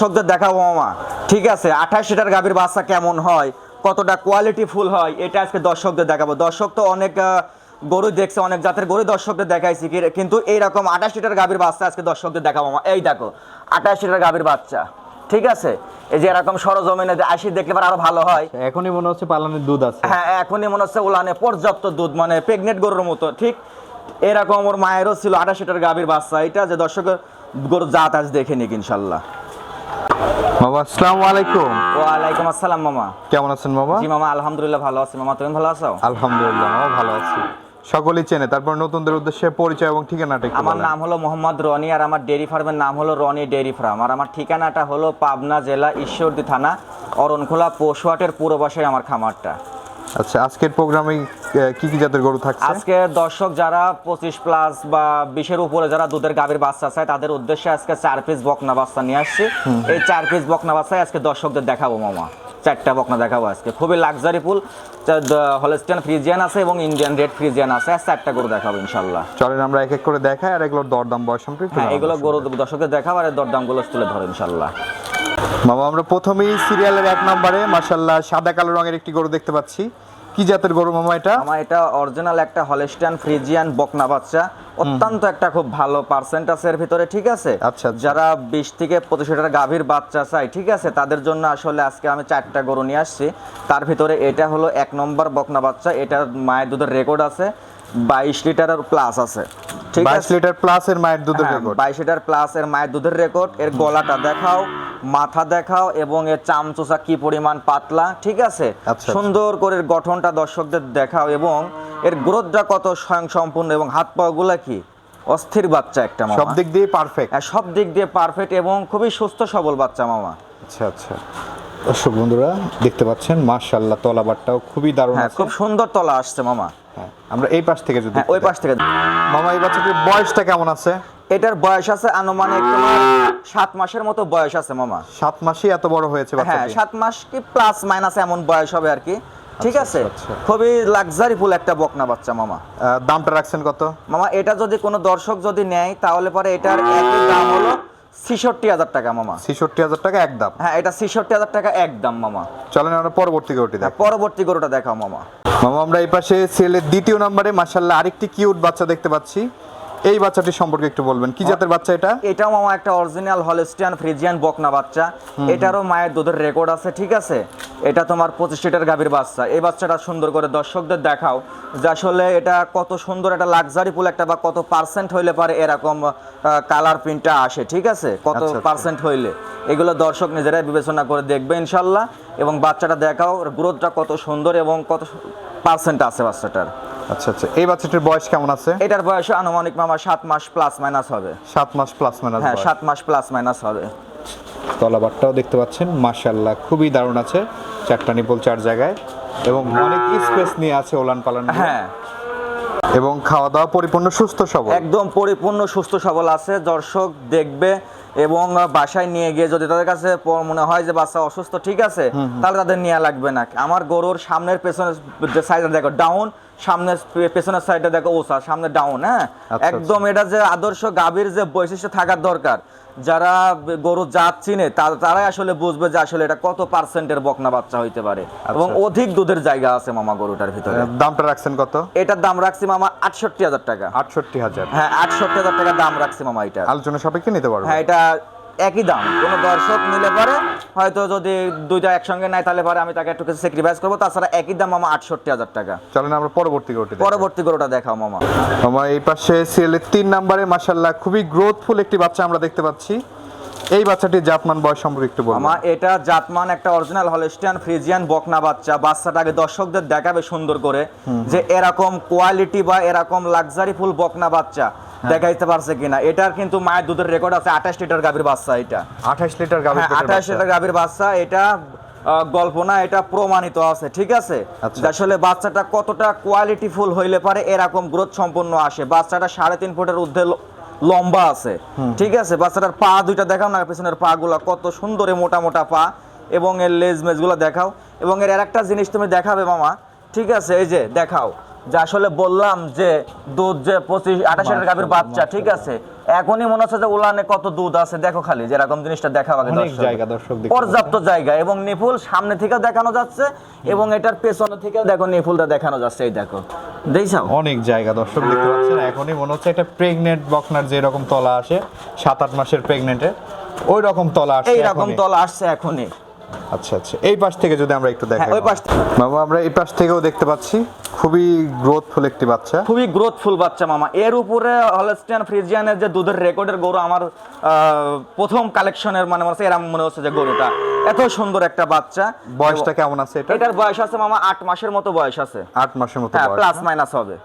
দর্শকদের দেখাবো মামা। ঠিক আছে আঠাশ লিটার গাভীর বাচ্চা কেমন হয় কতটা কোয়ালিটি ফুল হয় এটা আজকে দর্শকদের দেখাবো। দর্শক তো অনেক গরু দেখছে অনেক জাতের গরু দর্শকদের দেখাইছি কিন্তু এইরকম আঠাশ লিটার গাভীর বাচ্চা আজকে দর্শকদের দেখাবো মামা। এই দেখো আঠাশ লিটার গাভীর বাচ্চা। ঠিক আছে এই যে এরকম সরজমিনে আসি দেখলে আরও ভালো হয়। এখনই মনে হচ্ছে পালানের দুধ আছে। হ্যাঁ এখনই মনে হচ্ছে উলানে পর্যাপ্ত দুধ মানে প্রেগনেন্ট গরুর মতো ঠিক? এরকম ওর মায়েরও ছিল আঠাশ লিটার গাভীর বাচ্চা এটা যে দর্শকের গরু জাত আজ দেখে নিক ইনশাল্লাহ। বাবা আসসালামু আলাইকুম। ওয়ালাইকুম আসসালাম মামা। কেমন আছেন জি মামা আলহামদুলিল্লাহ ভালো আছি। মামা তুমি ভালো আছো? আলহামদুলিল্লাহ মামা ভালো আছি। সকলেই চেনে। তারপর নতুনদের উদ্দেশ্যে পরিচয় এবং ঠিকানাটা আমার নাম হলো মোহাম্মদ রনি আর আমার ফার্মের নাম হলো রনি ফার্ম। আর আমার ঠিকানাটা হলো পাবনা জেলা ঈশ্বরদী থানা অরণখোলা পশুহাটের পূর্ব পাশে আমার খামারটা। আচ্ছা আজকের প্রোগ্রামে কি কি জাতের গরু থাকছে? আজকে দর্শক যারা পঁচিশ প্লাস বা বিশের উপরে যারা দুধের গাভীর বাচ্চা চায় তাদের উদ্দেশ্যে আজকে চার পিস বকনা বাচ্চা নিয়ে আসছি। এই চার পিস বকনা বাচ্চাই আজকে দর্শকদের দেখাবো মামা। চারটা বকনা দেখাবো আজকে। খুবই লাক্সারি ফুল হলস্টিয়ান ফ্রিজিয়ান আছে এবং ইন্ডিয়ান রেড ফ্রিজিয়ান আছে। চারটা গরু দেখাবো ইনশাল্লাহ চলেন আমরা এক এক করে দেখাই আর এগুলোর দরদাম বয়স সম্পর্কে হ্যাঁ এগুলো গরু দর্শকদের দেখাবো আর দরদামগুলো তুলে ধরো ইনশাল্লাহ মামা আমরা প্রথমেই সিরিয়ালের এক নম্বরে মাশাল্লাহ সাদা কালো রঙের একটি গরু দেখতে পাচ্ছি। কি জাতের গরু মামা এটা? আমার এটা অরিজিনাল একটা হলেস্টিয়ান ফ্রিজিয়ান বকনা বাচ্চা। অত্যন্ত একটা খুব ভালো পার্সেন্ট আছে এর ভিতরে ঠিক আছে? আচ্ছা, আচ্ছা। যারা বিশ থেকে পঁচিশ লিটার গাভীর বাচ্চা চাই ঠিক আছে? তাদের জন্য আসলে আজকে আমি চারটা গরু নিয়ে আসছি। তার ভিতরে এটা হলো এক নম্বর বকনা বাচ্চা। এটার মায়ের দুধের রেকর্ড আছে। বাইশ লিটারের প্লাস আছে। ঠিক আছে? লিটার প্লাস এর মায়ের দুধের হ্যাঁ, রেকর্ড বাইশ লিটার প্লাস এর মায়ের দুধের রেকর্ড এর গলাটা দেখাও মাথা দেখাও এবং এর চামচোচা কি পরিমাণ পাতলা ঠিক আছে? আচ্ছা। সুন্দর করে গঠনটা দর্শকদের দেখাও এবং এর গ্রোথটা কত স্বয়ং সম্পূর্ণ এবং হাত পা গুলা কি? অস্থির বাচ্চা একটা মামা। সব দিক দিয়ে পারফেক্ট হ্যাঁ, সব দিক দিয়ে পারফেক্ট এবং খুবই সুস্থ সবল বাচ্চা মামা। আচ্ছা আচ্ছা। দর্শক বন্ধুরা দেখতে পাচ্ছেন মাশাল্লাহ তলাবারটাও খুবই দারুণ হ্যাঁ আছে। খুব সুন্দর তলা আসছে মামা। হ্যাঁ, আমরা এই পাশ থেকে যদি হ্যাঁ ওই পাশ থেকে। মামা এই বাচ্চাটির বয়সটা কেমন আছে? এটার বয়স আছে আনুমানিক তোমার সাত মাসের মতো বয়স আছে মামা। সাত মাসেই এত বড় হয়েছে হ্যাঁ সাত মাস কি প্লাস মাইনাস এমন বয়স হবে আর কি। ঠিক আচ্ছা, আছে? আচ্ছা। খুবই লাক্সারি ফুল একটা বকনা বাচ্চা মামা। দামটা রাখছেন কত? মামা এটা যদি কোনো দর্শক যদি নেয় তাহলে পরে এটার একই দাম হলো ছিষট্টি হাজার টাকা মামা। ছেষট্টি হাজার টাকা একদম। হ্যাঁ এটা ছেষট্টি হাজার টাকা একদম মামা। চলেন আমরা পরবর্তী গরুটি দেখ দেখো। পরবর্তী গরুটা দেখাও মামা। মামা আমরা এই পাশে সেলের দ্বিতীয় নম্বরে মাসাল্লাহ আরেকটি কিউট বাচ্চা দেখতে পাচ্ছি। এই বাচ্চাটি সম্পর্কে একটু বলবেন। কি জাতের বাচ্চা এটা? এটাও মামা একটা অরিজিনাল হলস্টিয়ান ফ্রিজিয়ান বকনা বাচ্চা। এটারও মায়ের দুধের রেকর্ড আছে ঠিক আছে? এটা তোমার পঁচিশ লিটার গাভীর বাচ্চা। এই বাচ্চাটা সুন্দর করে দর্শকদের দেখাও যে আসলে এটা কত সুন্দর একটা লাক্সারি ফুল একটা বা কত পার্সেন্ট হইলে পারে এরকম কালার প্রিন্টটা আসে ঠিক আছে? কত আচ্ছা, আচ্ছা। পার্সেন্ট হইলে। এগুলো দর্শক নিজেরাই বিবেচনা করে দেখবে ইনশাল্লাহ। এবং বাচ্চাটা দেখাও গ্রোথটা কত সুন্দর এবং কত পার্সেন্ট আছে বাচ্চাটার। আচ্ছা আচ্ছা। এই বাচ্চাটির বয়স কেমন আছে? এটার বয়স আনুমানিক মামা সাত মাস প্লাস মাইনাস হবে। সাত মাস প্লাস মাইনাস হ্যাঁ সাত মাস প্লাস মাইনাস হবে। তলাবারটাও দেখতে পাচ্ছেন মাশাল্লাহ খুবই দারুণ আছে চারটা নিপল চার জায়গায় এবং অনেক স্পেস নিয়ে আছে ওলান পালান হ্যাঁ। এবং খাওয়া দাওয়া পরিপূর্ণ সুস্থ সবল। একদম পরিপূর্ণ সুস্থ সবল আছে। দর্শক দেখবে এবং বাসায় নিয়ে গিয়ে যদি তাদের কাছে মনে হয় যে বাচ্চা অসুস্থ ঠিক আছে তাহলে তাদের নেওয়া লাগবে না। আমার গরুর সামনের পেছনের যে সাইডে দেখো ডাউন সামনের পে- পেছনের সাইডে দেখো ওসা সামনে ডাউন হ্যাঁ? আচ্ছা। একদম এটা যে আদর্শ গাভীর যে বৈশিষ্ট্য থাকার দরকার। যারা গরু জাত চিনে তারাই আসলে বুঝবে যে আসলে এটা কত পার্সেন্টের বকনা বাচ্চা হইতে পারে। এবং আচ্ছা। অধিক দুধের জায়গা আছে মামা গরুটার ভিতরে। দামটা রাখছেন কত? এটার দাম রাখছি মামা আটষট্টি হাজার টাকা। আটষট্টি হাজার। হ্যাঁ আটষট্টি হাজার টাকা দাম রাখছি মামা এটা। আলোচনা সাপেক্ষে নিতে পারব। হ্যাঁ এটা একই দাম। কোনো দর্শক নিলে পারে হয়তো যদি দুইটা একসঙ্গে নেয় তাহলে পরে আমি তাকে একটু কিছু স্যাক্রিফাইস করব। তাছাড়া একই দাম মামা আটষট্টি হাজার টাকা। চলেন আমরা পরবর্তী গরুটি পরবর্তী গরুটা দেখাও মামা। আমার এই পাশে সিএলের তিন নম্বরে মাশাল্লাহ খুবই গ্রোথফুল একটি বাচ্চা আমরা দেখতে পাচ্ছি। এই বাচ্চাটি জাতমান বয়স সম্পর্কে একটু বলব আমার এটা জাতমান একটা অরিজিনাল হলস্টিয়ান ফ্রিজিয়ান বকনা বাচ্চা। বাচ্চাটাকে দর্শকদের দেখাবে সুন্দর করে যে এরকম কোয়ালিটি বা এরকম লাক্সারি ফুল বকনা বাচ্চা। দেখাইতে পারছে কিনা। এটার কিন্তু মায়ের দুধের রেকর্ড আছে আঠাশ লিটার গাভীর বাচ্চা এটা। আঠাশ লিটার গাভীর হ্যাঁ আঠাশ লিটার গাভীর বাচ্চা এটা গল্প না এটা প্রমাণিত আছে ঠিক আছে? আচ্ছা। আসলে বাচ্চাটা কতটা কোয়ালিটি ফুল হইলে পারে এরকম গ্রোথ সম্পন্ন আসে। বাচ্চাটা সাড়ে তিন ফুটের ঊর্ধ্বে লম্বা আছে ঠিক আছে? বাচ্চাটার পা দুইটা দেখাও না পেছনের পা গুলা কত সুন্দর মোটা মোটা পা এবং এর লেজ মেজগুলো দেখাও। এবং এর আরেকটা জিনিস তুমি দেখাবে মামা ঠিক আছে? এই যে দেখাও। যে আসলে বললাম যে দুধ যে পঁচিশ আঠাশ লিটার গাভীর বাচ্চা ঠিক আছে। এখনই মনে হচ্ছে যে উলানে কত দুধ আছে দেখো খালি যেরকম জিনিসটা দেখা আগে পর্যাপ্ত জায়গা এবং নিপুল সামনে থেকেও দেখানো যাচ্ছে এবং এটার পেছনে থেকে দেখো নিপুলটা দেখানো যাচ্ছে এই দেখো। দেখছাও অনেক জায়গা দর্শক দেখতে পাচ্ছেন। এখনই মনে হচ্ছে একটা প্রেগনেন্ট বকনার যে রকম তলা আসে সাত আট মাসের প্রেগনেন্টের ওই রকম তলা আসে এই রকম। তল আসছে এখনই। আচ্ছা আচ্ছা। এই পাশ থেকে যদি আমরা একটু দেখাই। হ্যাঁ, ওই পাশ থেকে। আমরা এই পাশ থেকেও দেখতে পাচ্ছি। খুবই গ্রোথফুল একটি বাচ্চা। খুবই গ্রোথফুল বাচ্চা মামা। এর উপরে হলস্টিয়ান ফ্রিজিয়ানের যে দুধের রেকর্ডের গরু আমার প্রথম কালেকশনের মানে মনে হচ্ছে মনে হচ্ছে যে গরুটা। এত সুন্দর একটা বাচ্চা। বয়সটা কেমন আছে এটা? এটার বয়স আছে মামা আট মাসের মতো বয়স আছে। আট মাসের মতো হ্যাঁ প্লাস মাইনাস হবে।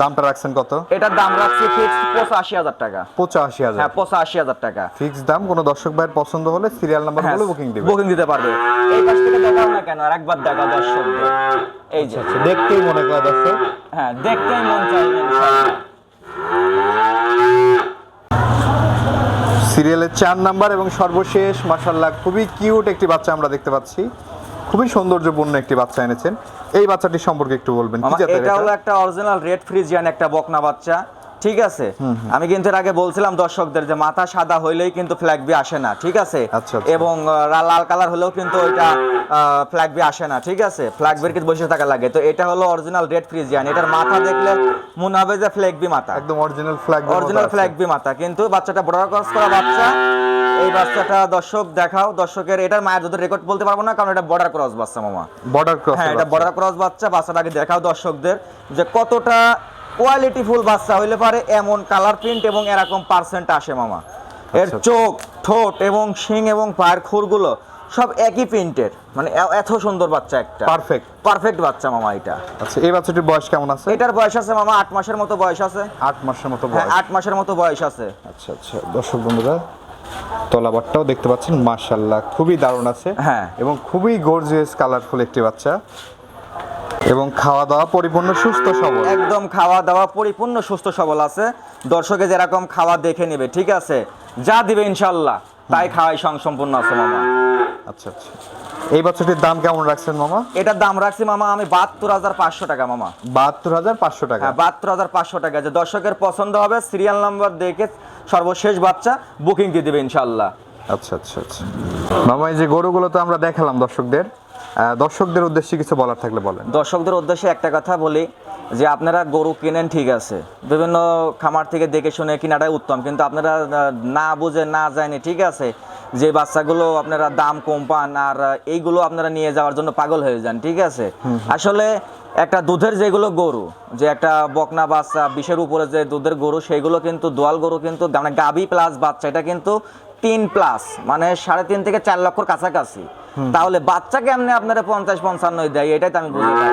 দামটা রাখছেন কত? এটার দাম রাখছি ফিক্স পঁচাশি হাজার টাকা। পঁচাশি হাজার। হ্যাঁ পঁচাশি হাজার টাকা। ফিক্স দাম কোনো দর্শক ভাইয়ের পছন্দ হলে সিরিয়াল নাম্বার হ্যাঁ, বলে বুকিং দিবে। বুকিং দিতে পারবে। এই পাশ থেকে দেখাও না কেন আর একবার দেখা দর্শকদের। এই যে। আচ্ছা, দেখতেই মনে করে দর্শক। হ্যাঁ দেখতেই মন সিরিয়ালের চার নাম্বার এবং সর্বশেষ মাসাল্লাহ খুবই কিউট একটি বাচ্চা আমরা দেখতে পাচ্ছি। খুবই সৌন্দর্যপূর্ণ একটি বাচ্চা এনেছেন। এই বাচ্চাটি সম্পর্কে একটু বলবেন। কি এটা? হলো একটা অরিজিনাল রেড ফ্রিজিয়ান একটা বকনা বাচ্চা। ঠিক আছে? আমি কিন্তু এর আগে বলছিলাম দর্শকদের যে মাথা সাদা হইলেই কিন্তু ফ্ল্যাগ বি আসে না ঠিক আছে? আচ্ছা, আচ্ছা। এবং লাল কালার হলেও কিন্তু ওইটা ফ্ল্যাগ বি আসে না ঠিক আছে? ফ্ল্যাগ বির কিন্তু বসে থাকা লাগে। তো এটা হলো অরিজিনাল রেড ফ্রিজিয়ান এটার মাথা দেখলে মনে হবে যে ফ্ল্যাগ বি মাথা। একদম অরিজিনাল ফ্ল্যাগ অরিজিনাল ফ্ল্যাগ বি মাথা। কিন্তু বাচ্চাটা বর্ডার ক্রস করা বাচ্চা। এই বাচ্চাটা দর্শক দেখাও। দর্শকের এটার মায়ের যদি রেকর্ড বলতে পারব না কারণ এটা বর্ডার ক্রস বাচ্চা মামা। বর্ডার ক্রস হ্যাঁ এটা বর্ডার ক্রস বাচ্চা বাচ্চাটাকে দেখাও দর্শকদের যে কতটা কোয়ালিটি ফুল বাচ্চা হইলে পারে এমন কালার প্রিন্ট এবং এরকম পার্সেন্ট আসে মামা। এর আচ্ছা। চোখ ঠোঁট এবং শিং এবং পায়ের খুরগুলো সব একই প্রিন্টের মানে এত সুন্দর বাচ্চা একটা। পারফেক্ট পারফেক্ট বাচ্চা মামা এটা। আচ্ছা এই বাচ্চাটির বয়স কেমন আছে? এটার বয়স আছে মামা আট মাসের মতো বয়স আছে। আট মাসের মতো হ্যাঁ বয়স। আট মাসের মতো বয়স আছে। আচ্ছা আচ্ছা। দর্শক বন্ধুরা তলাবারটাও দেখতে পাচ্ছেন মাশাল্লাহ খুবই দারুণ আছে। হ্যাঁ। এবং খুবই গর্জিয়াস কালারফুল একটি বাচ্চা। এবং খাওয়া দাওয়া পরিপূর্ণ সুস্থ সবল। একদম খাওয়া দাওয়া পরিপূর্ণ সুস্থ সবল আছে। দর্শকে যেরকম খাওয়া দেখে নেবে ঠিক আছে? যা দিবে ইনশাল্লাহ তাই খাওয়াই সং সম্পূর্ণ আছে মামা। আচ্ছা আচ্ছা। এই বছরটির দাম কেমন রাখছেন মামা? এটার দাম রাখছি মামা আমি বাহাত্তর হাজার পাঁচশো টাকা মামা। বাহাত্তর হাজার পাঁচশো টাকা? হ্যাঁ বাহাত্তর হাজার পাঁচশো টাকা। যে দর্শকের পছন্দ হবে সিরিয়াল নাম্বার দেখে সর্বশেষ বাচ্চা বুকিং দিয়ে দেবে ইনশাল্লাহ আচ্ছা আচ্ছা আচ্ছা। মামা এই যে গরুগুলো তো আমরা দেখালাম দর্শকদের। দর্শকদের উদ্দেশ্যে কিছু বলার থাকলে বলেন। দর্শকদের উদ্দেশ্যে একটা কথা বলি যে আপনারা গরু কিনেন ঠিক আছে। বিভিন্ন খামার থেকে দেখে শুনে কেনাটাই উত্তম কিন্তু আপনারা না বুঝে না জানে ঠিক আছে যে বাচ্চাগুলো আপনারা দাম কম পান আর এইগুলো আপনারা নিয়ে যাওয়ার জন্য পাগল হয়ে যান ঠিক আছে। আসলে একটা দুধের যেগুলো গরু যে একটা বকনা বাচ্চা বিষের উপরে যে দুধের গরু সেগুলো কিন্তু দোয়াল গরু কিন্তু মানে গাবি প্লাস বাচ্চা এটা কিন্তু তিন প্লাস মানে সাড়ে তিন থেকে চার লক্ষর কাছাকাছি। তাহলে বাচ্চা কেমনে আপনারা পঞ্চাশ পঞ্চান্ন দেয়? এটাই তো আমি বুঝতে পারি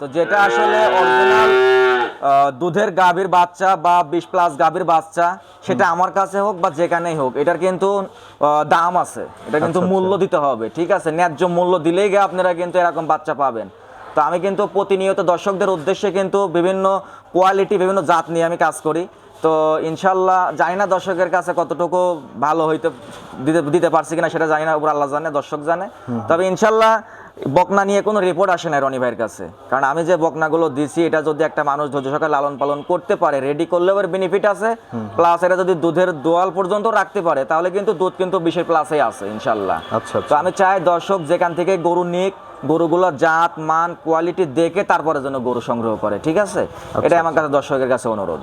তো যেটা আসলে অরিজিনাল দুধের গাভীর বাচ্চা বা বিশ প্লাস গাভীর বাচ্চা সেটা আমার কাছে হোক বা যেখানেই হোক এটার কিন্তু দাম আছে। এটা কিন্তু আচ্ছা, মূল্য দিতে হবে ঠিক আছে? ন্যায্য মূল্য দিলেই গিয়ে আপনারা কিন্তু এরকম বাচ্চা পাবেন। তো আমি কিন্তু প্রতিনিয়ত দর্শকদের উদ্দেশ্যে কিন্তু বিভিন্ন কোয়ালিটি বিভিন্ন জাত নিয়ে আমি কাজ করি। তো ইনশাল্লাহ জানি না দর্শকের কাছে কতটুকু ভালো হইতে দিতে দিতে পারছি কিনা সেটা জানি না উপর আল্লাহ জানে দর্শক জানে। তবে ইনশাল্লাহ বকনা নিয়ে কোনো রিপোর্ট আসে না রনি ভাইয়ের কাছে। কারণ আমি যে বকনাগুলো দিছি এটা যদি একটা মানুষ ধৈর্য সহকারে লালন পালন করতে পারে রেডি করলেও এর বেনিফিট আছে। প্লাস এটা যদি দুধের দোয়াল পর্যন্ত রাখতে পারে তাহলে কিন্তু দুধ কিন্তু বিশের প্লাসে আছে ইনশাল্লাহ। আচ্ছা তো আচ্ছা। আমি চাই দর্শক যেখান থেকে গরু নিক গরুগুলোর জাত মান কোয়ালিটি দেখে তারপরে যেন গরু সংগ্রহ করে ঠিক আছে? এটাই আমার কাছে দর্শকের কাছে অনুরোধ।